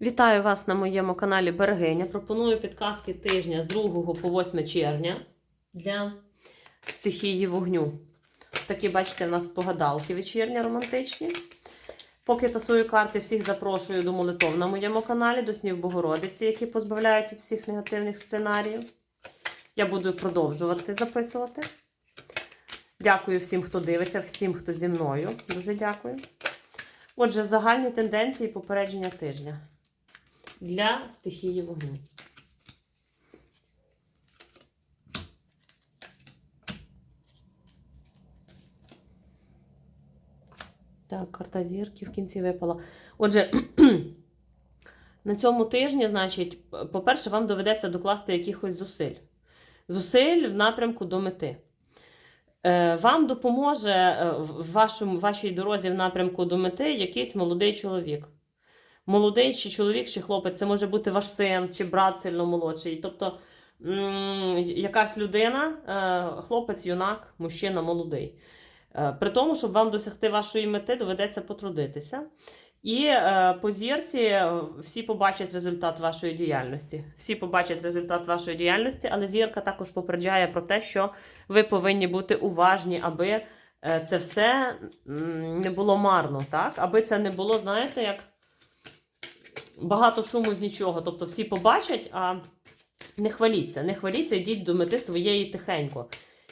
Вітаю вас на моєму каналі Берегиня. Пропоную підказки тижня з 2 по 8 червня для стихії вогню. Такі, бачите, в нас погадалки вечірні романтичні. Поки тасую карти, всіх запрошую до молитов на моєму каналі, до снів Богородиці, які позбавляють від всіх негативних сценаріїв. Я буду продовжувати записувати. Дякую всім, хто дивиться, всім, хто зі мною. Дуже дякую. Отже, загальні тенденції попередження тижня для стихії вогню. Так, карта зірки в кінці випала. Отже, на цьому тижні, значить, по-перше, вам доведеться докласти якихось зусиль. Зусиль в напрямку до мети. Е, Вам допоможе е, в вашому, вашій дорозі в напрямку до мети якийсь молодий чоловік. Молодий чи чоловік, чи хлопець, це може бути ваш син чи брат сильно молодший. Тобто якась людина, е, хлопець, юнак, мужчина молодий. Е, При тому, щоб вам досягти вашої мети, доведеться потрудитися. І е, по зірці всі побачать результат вашої діяльності. Всі побачать результат вашої діяльності, але зірка також попереджає про те, що ви повинні бути уважні, аби це все не було марно, так? Аби це не було, знаєте, як багато шуму з нічого. Тобто всі побачать, а не хваліться, не хваліться, йдіть до мети своєї тихенько.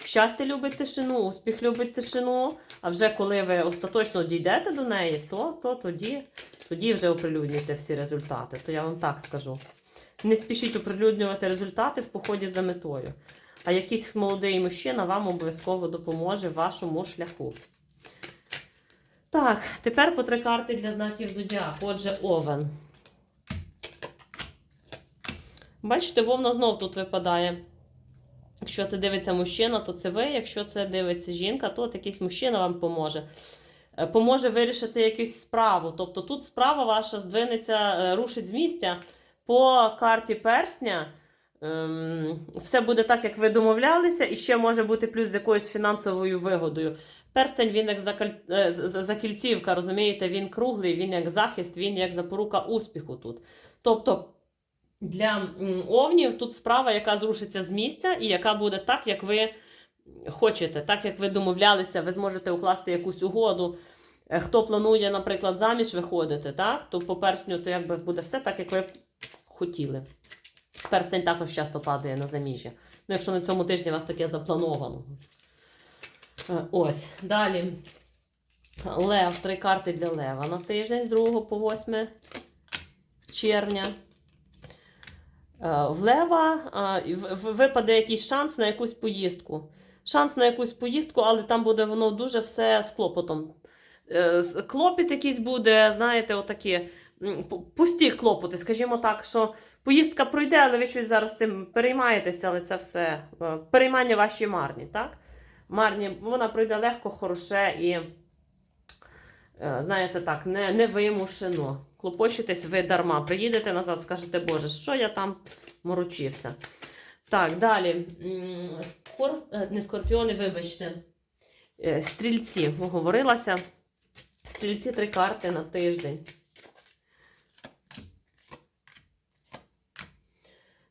Щастя любить тишину, успіх любить тишину. А вже коли ви остаточно дійдете до неї, то, то тоді, тоді вже оприлюднюйте всі результати. То я вам так скажу. Не спішіть оприлюднювати результати в поході за метою. А якийсь молодий мужчина вам обов'язково допоможе вашому шляху. Так, тепер по три карти для знаків зодіаку. Отже, овен. Бачите, вовна знов тут випадає. Якщо це дивиться мужчина, то це ви. Якщо це дивиться жінка, то от якийсь мужчина вам поможе. Е, Поможе вирішити якусь справу. Тобто тут справа ваша здвинеться, е, рушить з місця. По карті персня ем, все буде так, як ви домовлялися, і ще може бути плюс з якоюсь фінансовою вигодою. Перстень він як закаль... е, закільцівка, розумієте, він круглий, він як захист, він як запорука успіху тут. Тобто для овнів тут справа, яка зрушиться з місця, і яка буде так, як ви хочете, так як ви домовлялися, ви зможете укласти якусь угоду. Е, Хто планує, наприклад, заміж виходити, так? то по персню то якби буде все так, як ви хотіли. Перстень також часто падає на заміжжя. Ну, якщо на цьому тижні у вас таке заплановано. Е, Ось. Далі. Лев, три карти для Лева на тиждень з 2 по 8 червня. Е, В Лева е, в- в- випаде якийсь шанс на якусь поїздку. Шанс на якусь поїздку, але там буде воно дуже все з клопотом. Е, Клопіт якийсь буде, знаєте, отакі пусті клопоти, скажімо так, що поїздка пройде, але ви щось зараз цим переймаєтеся, але це все е, переймання ваші марні, так? Марні, вона пройде легко, хороше і, знаєте так, не, не вимушено. Клопочетесь ви дарма. Приїдете назад, скажете, Боже, що я там морочився. Так, далі. Скор... е, Не скорпіони, вибачте. Е, Стрільці, оговорилася. Стрільці три карти на тиждень.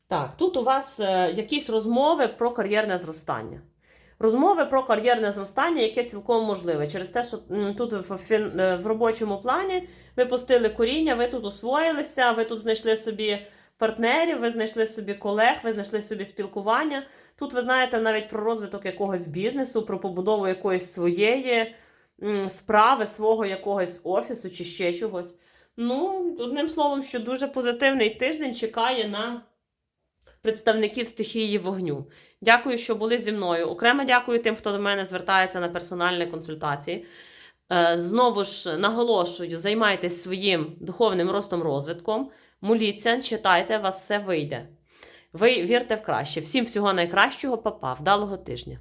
Так, тут у вас е, якісь розмови про кар'єрне зростання. Розмови про кар'єрне зростання, яке цілком можливе. Через те, що тут е, в робочому плані ви пустили коріння, ви тут освоїлися, ви тут знайшли собі партнерів, ви знайшли собі колег, ви знайшли собі спілкування. Тут ви знаєте навіть про розвиток якогось бізнесу, про побудову якоїсь своєї справи, свого якогось офісу чи ще чогось. Ну, одним словом, що дуже позитивний тиждень чекає на представників стихії вогню. Дякую, що були зі мною. Окремо дякую тим, хто до мене звертається на персональні консультації. Е, Знову ж наголошую, займайтесь своїм духовним ростом розвитком, моліться, читайте, вас все вийде. Ви вірте в краще. Всім всього найкращого, папа, вдалого тижня.